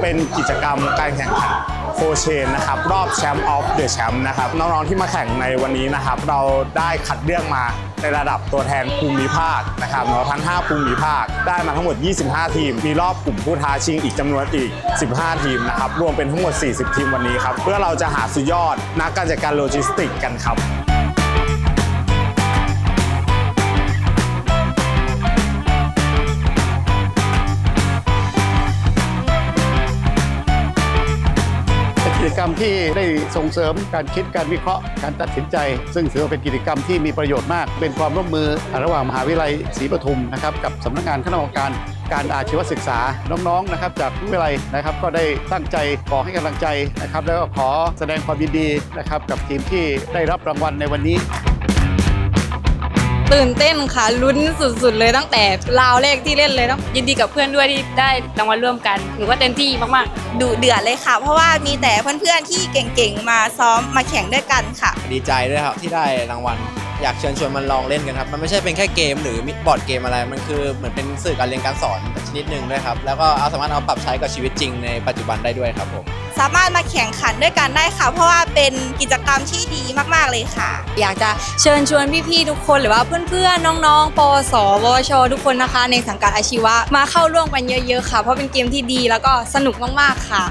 เป็นกิจกรรมการแข่งขันโคเชนนะครับรอบแชมป์ออฟเดอะแชมป์นะครับน้องๆที่มาแข่งในวันนี้นะครับ เราได้คัดเลือกมาในระดับตัวแทนภูมิภาคนะครับเนาะทั้ง 5 ภูมิภาคได้มาทั้งหมด 25 ทีม มีรอบกลุ่มผู้ท้าชิงอีกจำนวนอีก 15 ทีมนะครับรวมเป็นทั้งหมด 40 ทีมวันนี้ครับเพื่อเราจะหาสุดยอดนักการจัดการโลจิสติกกันครับ กิจกรรมที่ได้ส่งเสริมการคิดการวิเคราะห์ การตัดสินใจ ซึ่งถือว่าเป็นกิจกรรมที่มีประโยชน์มาก เป็นความร่วมมือระหว่างมหาวิทยาลัยศรีปทุมนะครับกับสำนักงานคณะกรรมการการอาชีวศึกษาน้องๆนะครับจากวิทยาลัยนะครับก็ได้ตั้งใจขอให้กำลังใจนะครับแล้วก็ขอแสดงความยินดีนะครับกับทีมที่ได้รับรางวัลในวันนี้ ตื่นเต้นค่ะลุ้นสุดๆเลยตั้งแต่ราวแรกที่เล่นเลยต้องยินดีกับเพื่อนด้วยที่ได้รางวัลร่วมกันหนูก็เต็มที่มากๆดุเดือดเลยค่ะ เพราะว่ามีแต่เพื่อนๆที่เก่งๆมาซ้อมมาแข่งด้วยกันค่ะ ดีใจด้วยครับที่ได้รางวัลอยากเชิญชวนมันลองเล่นกันครับ มันไม่ใช่เป็นแค่เกมหรือบอร์ดเกมอะไร มันคือเหมือนเป็นสื่อการเรียนการสอนชนิดหนึ่งด้วยครับ แล้วก็เอาสามารถเอาปรับใช้กับชีวิตจริงในปัจจุบันได้ด้วยครับผม สามารถมาแข่งขันด้วยกันได้ค่ะ เพราะว่าเป็นกิจกรรมที่ดีมากๆเลยค่ะ อยากจะเชิญชวนพี่ๆทุกคนหรือว่าเพื่อนๆน้องๆปวสวช ทุกคนนะคะ ในสังกัดอาชีวะมาเข้าร่วมกันเยอะ ๆ ค่ะ เพราะเป็นเกมที่ดีแล้วก็สนุกมากๆค่ะ